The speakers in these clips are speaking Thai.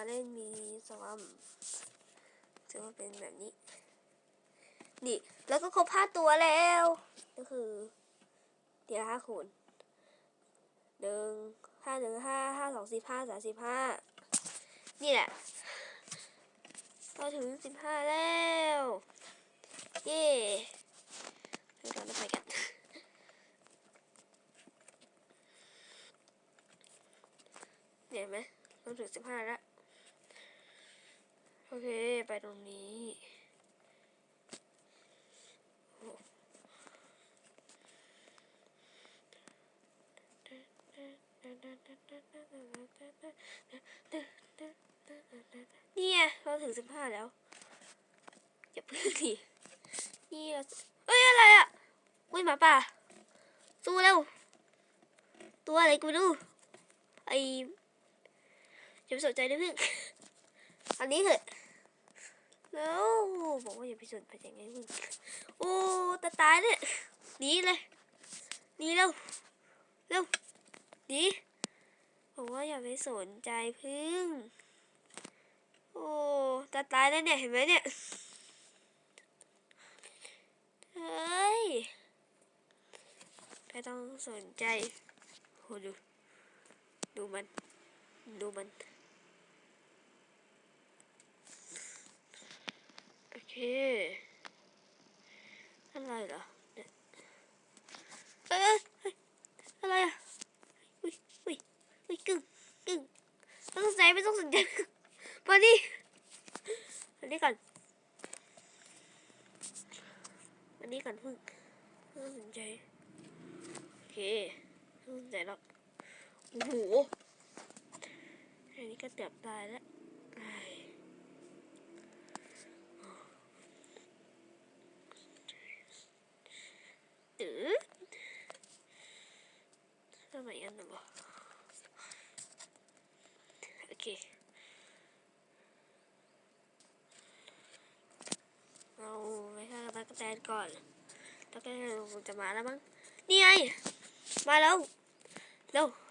มาเล่นมีสวอมจะมาเป็นแบบนี้ นี่ แล้วก็ครบห้าตัวแล้ว ก็คือเดี๋ยวห้าคูณหนึ่งห้าหนึ่งห้าห้าสองสิบห้าสามสิบห้านี่แหละเราถึงสิบห้าแล้ว เย้เดี๋ยวเราไปกันเนี่ยเห็นไหมเราถึงสิบห้าแล้ว ไปตรงนี้เนี่ยเราถึงสิบห้าแล้วอย่าเพิ่งดินี่เราเอ้ยอะไรอะอุ้ยหมาป่าสู้เร็วตัวอะไรกูไม่รู้ไออย่าไปสนใจนะเพื่อนอันนี้เถอะ แล้วบอกว่าอย่าไปสนใจยังไงมึงโอ้ตาตายเนี่ยหนีเลยหนีเร็วเร็วหนีบอกว่าอย่าไปสนใจพึ่งโอ้ตาตายแล้วเนี่ยเห็นไหมเนี่ยเฮ้ยไม่ต้องสนใจโหดูดูมันดูมัน อะไรล่ะ mal ihren Nummer. Okay. Oh, ich habe aber keinen Call. Da kann ich nur mana, bang? Nein! ay, auf! Lauf!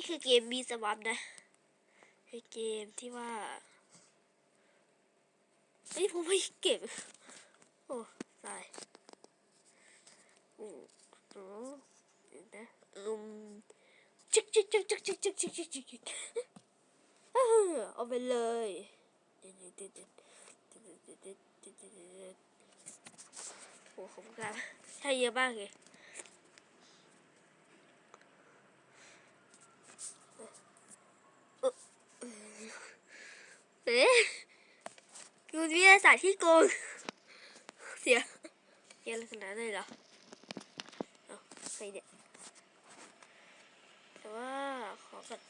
นี่คือเกมมีสวับนะเป็นเกมที่ว่าเฮ้ยผมไม่เก็บ โอ้ตายอืมอืมนะอืมจิกจิกจิกจิกจิกจิกจิกจิกจิกเออเอาไปเลยเด็ดเด็ดเด็ดเด็ดเด็ดเด็ดเด็ดโอ้ผมกล้าใช่เยอะมากเลย เอ๊ะดูวิทยาศาสตร์ที่โกง เสียเสียอะขนาดนั้เลยเหรอเอาใครเนี่ยแต่ว่าขอก่อน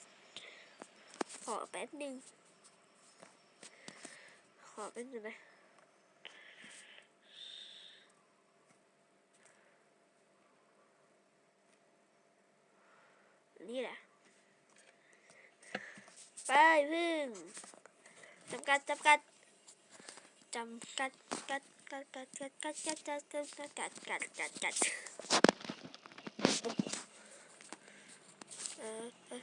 ขอแป๊บหนึ่งขอแป๊บหนึงนะนี่แหละไปพึ่ง จำกัดจำกัดจำกัดกัดกัดกัดกัดกัดกัดกัดกัดกัดกัดกัดกัดกัดเออเออ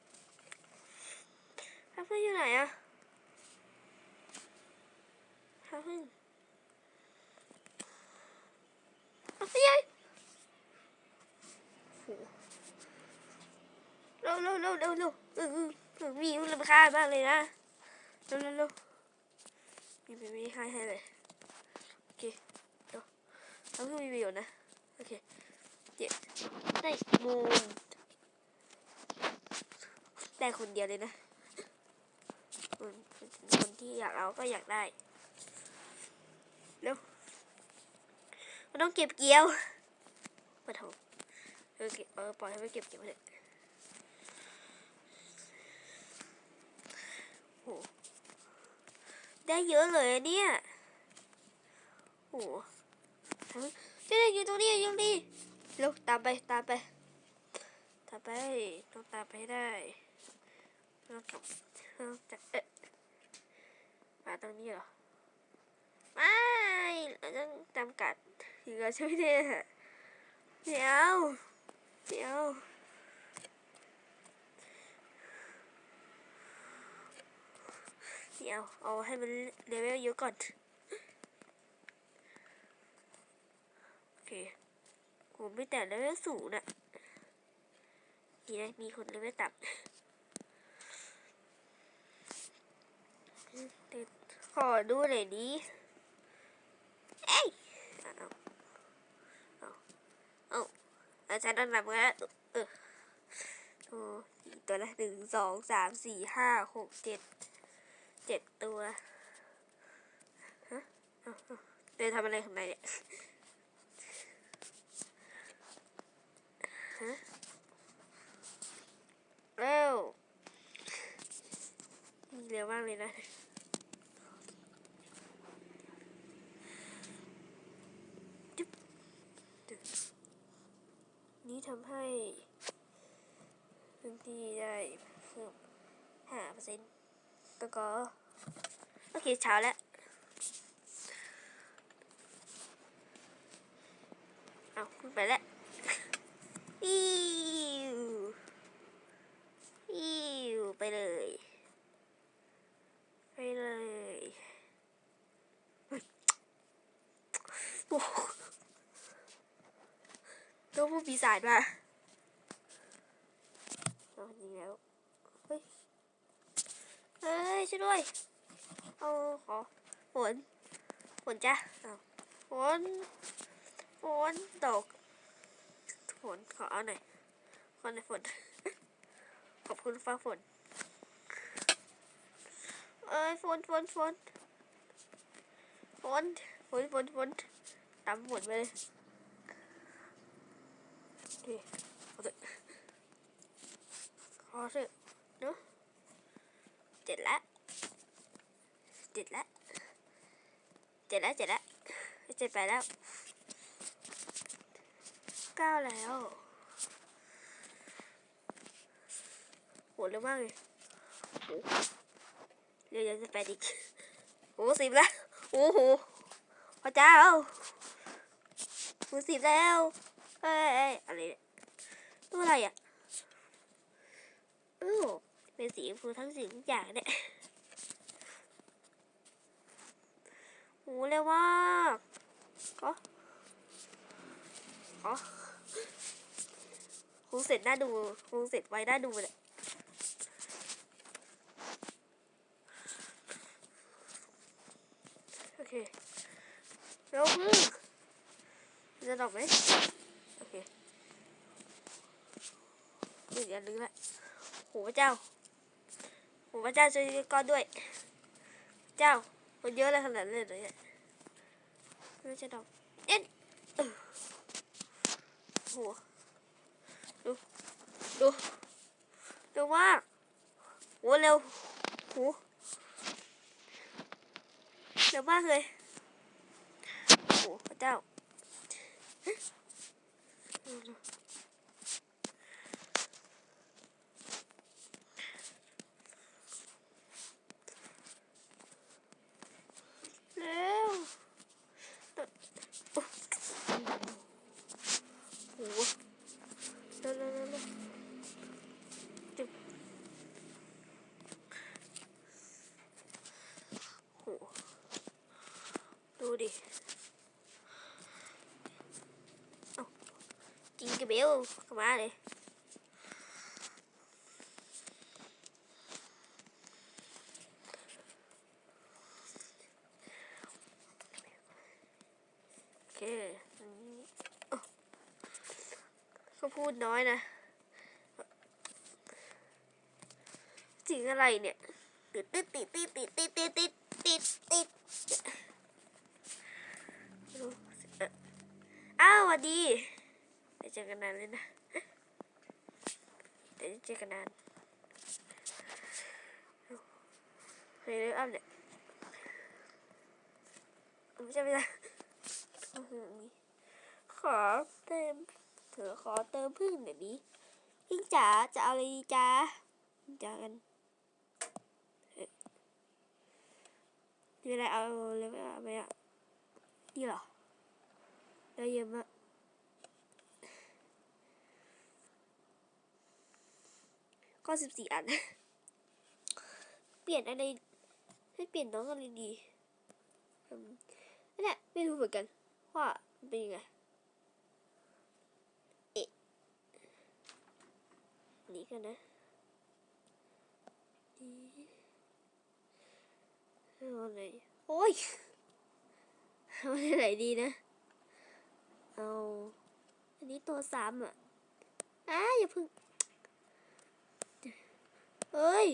พาพึ่งอยู่ไหนอะพาพึ่งพาพึ่งยังเร็วเร็วเร็วเร็วเร็วเออเออเออมีมันรำคาญมากเลยนะเร็วเร็วเร็วมีมีมีให้ให้เลยโอเคเดี๋ยวทำให้มีวิวนะโอเคเดี๋ยวได้มูนได้คนเดียวเลยนะ คนคนที่อยากเอาก็อยากได้เร็วมันต้องเก็บเกี่ยวปะโถเออเก็บเออปล่อยให้มันเก็บเกี่ยวเลยโหได้เยอะเลยเนี่ยโหทำเนี่อยู่ตรงนี้อยู่ตรงนี้เร็วตามไปตามไปตามไปต้องตามไปได้ ต้องกลับต้องจะเอ๊ะมาตรงนี้เหรอ ไม่เราต้องจำกัดเหลือใช่ไหมเนี่ยเดี๋ยวเดี๋ยวเดี๋ยวเอาให้มันเลเวลเยอะก่อน โอเคผมไม่แต่เลเวลสูงนะนี่นะมีคนเลเวลต่ำเดี๋ยว ขอดูหน่อยดิเอ้ยเอาเอาเอาอาจารย์ต้องนำกันเออตัวละหนึ่งสองสามสี่ห้าหกเจ็ดเจ็ดตัวฮะเดินทำอะไรข้างในเนี่ยฮะเร็วเร็วมากเลยนะ จึ๊บ จึ๊บนี่ทำให้พื้นที่ได้เพิ่มห้าเปอร์เซ็นต์แล้วก็โอเคเช้าแล้วเอาขึ้นไปแล้วอิวอิวไปเลย ไปเลยเฮ้ยโอ้โหตัวผู้ปีศาจมาเอาจริงแล้ว เฮ้ย เฮ้ย ช่วยด้วย เอาขอฝนฝนจ้ะฝนฝนตกฝนขอเอาหน่อย ขอหน่อยฝน ขอบคุณฟ้าฝน เอ้ยฝนฝนฝนฝนฝนฝนฝนตามฝนไปเลย โอเคเอาเถอะขอเถอะเนอะเจ็ดละเจ็ดละเจ็ดละเจ็ดละเจ็ดไปแล้วเก้าแล้วโหเร็วมากเลยเร็วยังจะไปอีกโอ้สิบแล้วโอ้โหพระเจ้าโอ้สิบแล้ว เอ้ยอะไรเนี่ยตัวอะไรอะโอ้เป็นสีชมพูทั้งสิ่งทุกอย่างเนี่ยโหเร็วมากก็อ๋อคงเสร็จน่าดูคงเสร็จไวน่าดูเลยโอเคเร็วพึ่งจะดอกไหม โอเคเดี๋ยวลืมละโหพระเจ้าโหพระเจ้าช่วยก้อนด้วย เจ้ามันเยอะเลยขนาดนั้เลยเนี่ยไม่ใช่ดอกเอ็นเออโหดูดูเร็วมากโหเร็วโหเร็วมากเลยโหพระเจ้า เร็วโอ้โหเร็วเร็วเร็วเร็วจึ๊บโหดูดิเอ้า จิงกระเบลเข้า มาเลยโอเคอันนี้อ๊ะก็พูดน้อยนะ จริงอะไรเนี่ยติดติดติดติดติดติดติดติดติดติดอ้าวสวัสดีไม่เจอกันนานเลยนะ เดี๋ยวเจอกันนานเคยเลิกอัพเนี่ยไม่ใช่ไม่ใช่อื้อหือขอเติมเถอขอเติมพึ่งหน่อยดิพึ่งจ๋าจะเอาอะไรดีจ้าจ้ากันมีอะไรเอาเลยไหมอะไหมอะนี่เหรอได้เยอะมาก ก็สิบสี่อัน เปลี่ยนอะไร ให้เปลี่ยนน้องอะไรดีนั่นแหละไม่รู้เหมือนกัน ว่าเป็นยังไงเอ๊ะนนี้กันนะเอาไหนโอ้ยเอาไหนดีนะ เอา อันนี้ตัวสามอะอ้าอย่าพึ่ง เฮ้ย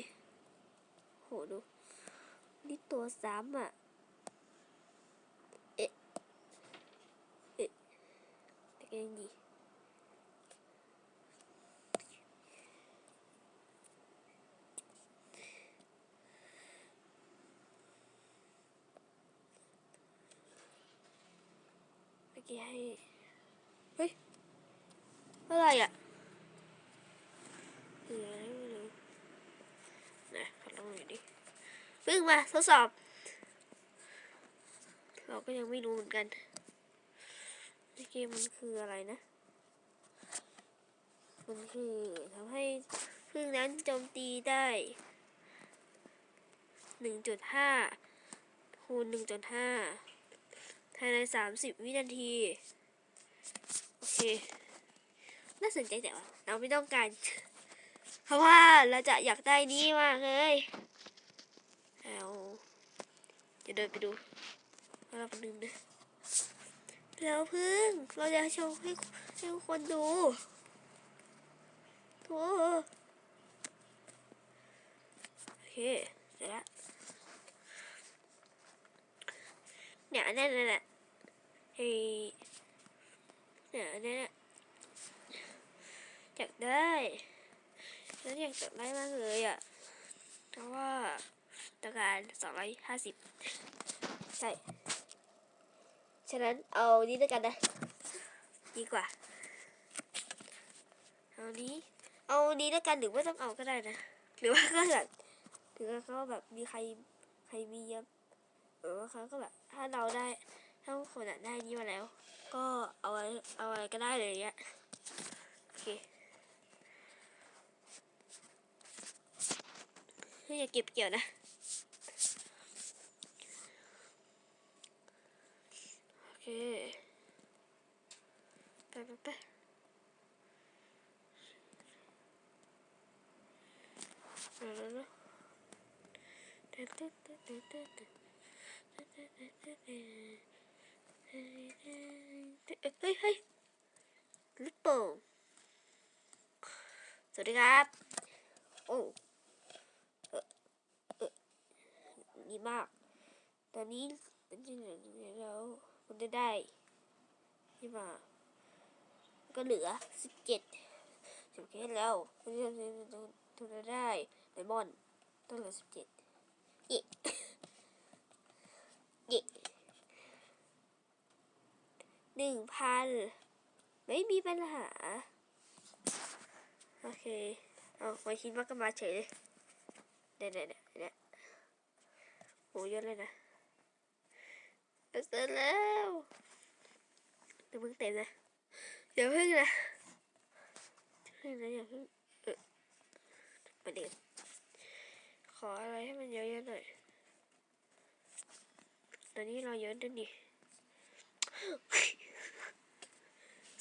โหดู นี่ตัวสามอะ เอ๊ะ เอ๊ะแต่ก็ยังดีเมื่อกี้ให้ เฮ้ย อะไรอะเหลืออะไรไม่รู้นะขอลองหน่อยดิเพิ่งมาทดสอบ เราก็ยังไม่รู้เหมือนกันเกี้มันคืออะไรนะ มันคือทำให้พึ่งนั้นโจมตีได้หนึ่งจุดห้าคูณหนึ่งจุดห้าภายในสามสิบวินาที โอเค น่าสนใจแต่ว่าเราไม่ต้องการ เพราะว่าเราจะอยากได้นี้มากเลย เอาจะเดินไปดูเราไปดูนะแล้วพึ่งเราจะโชว์ให้ให้ทุกคนดูโถโอเคเสร็จแล้วเนี่ยอันนั่นน่ะไอเนี่ยอันนั่นน่ะอยากได้แล้วอยากจะได้มากเลยอะเพราะว่า ต้องการสองร้อยห้าสิบใช่ ฉะนั้นเอานี้ด้วยกันนะ ดีกว่า เอานี้ เอานี้ด้วยกันหรือไม่ต้องเอาก็ได้นะ หรือว่าก็แบบหรือว่าเขาแบบมีใครใครมีเยอะเออเขาก็แบบถ้าเราได้ถ้าคนอะได้นี้มาแล้ว ก็เอาอะไว้เอาอะไรก็ได้เลยเนี้ยโอเคเฮ้ยอย่าเก็บเกี่ยวนะ โอเคไปไปไปเร็วเร็วเร็วเต้นเต้นเต้นเต้นเต้นเต้ นเฮ้ยเฮ้ยลูกโป่งสวัสดีครับโอ้เออเออดีมากตอนนี้เป็นยังไงแล้วคุณจะได้ที่มา ก็เหลือสิบเจ็ดสิบเจ็ดแล้วคุณจะคุณจะได้ไดมอนต้องเหลือสิบเจ็ดเย่เย่หนึ่งพันไม่มีปัญหา โอเค เอาไม่คิดว่าก็มาเฉยเลยเดี๋ยเดี๋ยวเดี๋ยวเดี๋ยวโหเยอะเลยนะ เอาเสร็จแล้วเดี๋ยวเพิ่งเต็มนะเดี๋ยวเพิ่งนะเพิ่งนะอย่าเพิ่งเออประเด็นขออะไรให้มันเยอะๆหน่อยตอนนี้เราเยอะด้วยนี่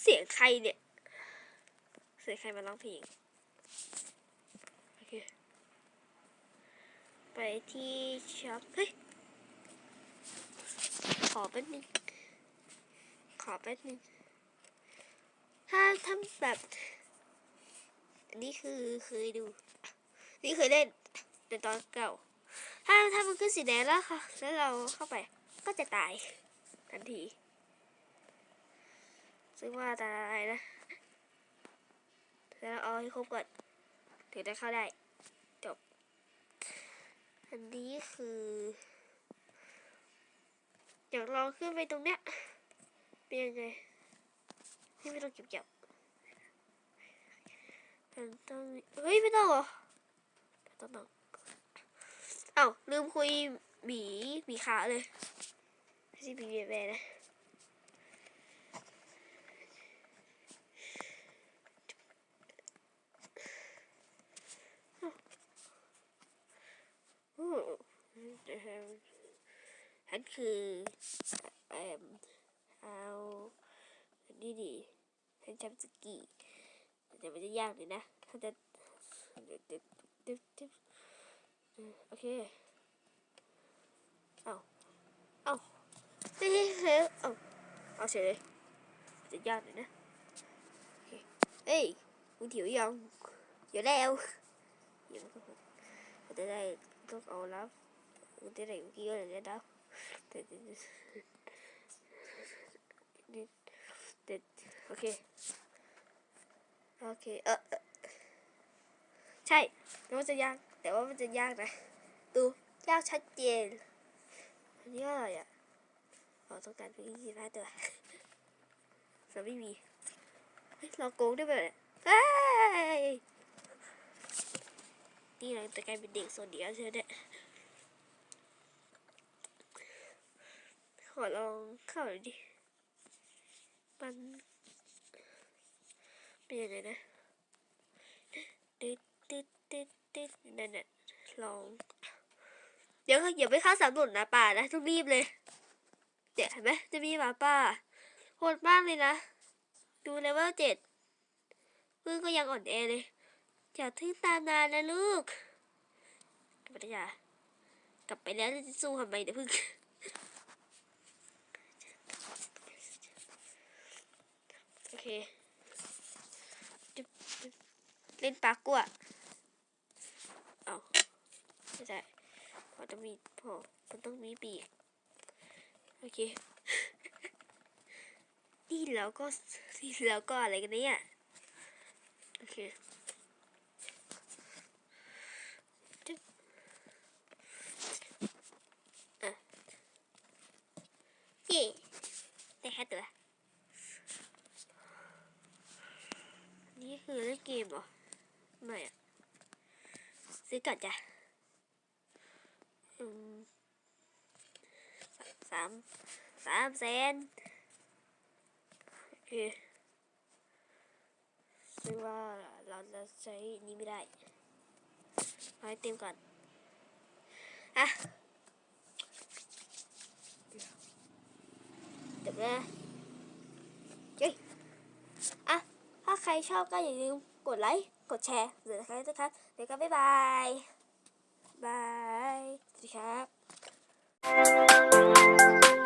เสียงใครเนี่ย เสียงใครมาร้องเพลงโอเคไปที่ช็อปเฮ้ย อแป๊บนึง ขอแป๊บนึง ถ้าทำแบบอันนี้คือเคยดู นี่เคยเล่นในตอนเก่า ถ้าถ้ามันขึ้นสีแดงแล้วค่ะ แล้วเราเข้าไป ก็จะตายทันที ซึ่งว่าตายนะแล้วเอาให้ครบก่อน ถึงจะเข้าได้ จบ อันนี้คือ อยากลองขึ้นไปตรงเนี้ยเป็นยังไงนี่ไม่ต้องเก็บเก็บมันต้องเฮ้ยไม่ต้องเหรอต้องต้องเอ้าลืมคุยหมีหมีขาเลยไม่ใช่หมีเบียแบนะอ้นะครับนั่นคือเอ่อเอานี่ดีฉันจำสกีแต่มันจะยากเลยนะถ้าจะเดี๋ยวเดี๋ยวเดี๋ยวเดี๋ยวเออโอเคเอาเอาเฮ้ยเฮ้ยเอาเอาเฉยเลยมันจะยากเลยนะโอเคเฮ้ยมึงถิวยังอยู่แล้วเดี๋ยวมันก็มันจะได้ต้องเอาแล้วมันจะได้เมื่อกี้ก็เลยได้แล้ว แต่แต่แต่แต่โอเค โอเค เออเออใช่แต่ว่าจะยาก แต่ว่ามันจะยากนะ ดู ยากชัดเจน อันนี้อะไรอะเราต้องการเป็นยี่สิบห้าตัวแต่ไม่มีเฮ้ยเราโกงได้ไหมเนี่ยเฮ้ยนี่เราจะกลายเป็นเด็กส่วนเดียวใช่ไหมเนี่ยข อลองเข้าหน่อยดิ มันเป็นยังไงนะติดติดติดติดนั่นน่ะลอง เดี๋ยวอย่าไปเข้าสำรวจนะป่านะต้องรีบเลย เดี๋ยวเห็นไหมจะมีหมาป่าโหดมากเลยนะ ดูเลเวลเจ็ดพึ่งก็ยังอ่อนแอเลยอย่าทึ่งตามนานนะลูกกลับไปยากลับไปแล้วจะสู้ทำไมเดี๋ยวพึ่ง โอ เคเล่นปลากกัวเอาไม่ได้พอจะมีพอมันต้องมีปีก โอเค นี่แล้วก็นี่แล้วก็อะไรกันเนี่ย โอเคจึ๊บอะเย่ได้แค่ตัว เือเล่นเกมเหรอไม่อะซื้อก่อนจ้ะอืมสามสามแสนโอเคซึ่งว่าเราจะใช้นี้ไม่ได้เอาให้เต็มก่อน อะเดี๋ยวนะเฮ้ยอะ ถ้า ใครชอบก็อย่าลืมกดไลค์ กดแชร์หรือใครนะครับเดี๋ยวก็บ๊ายบาย บาย สวัสดีครับ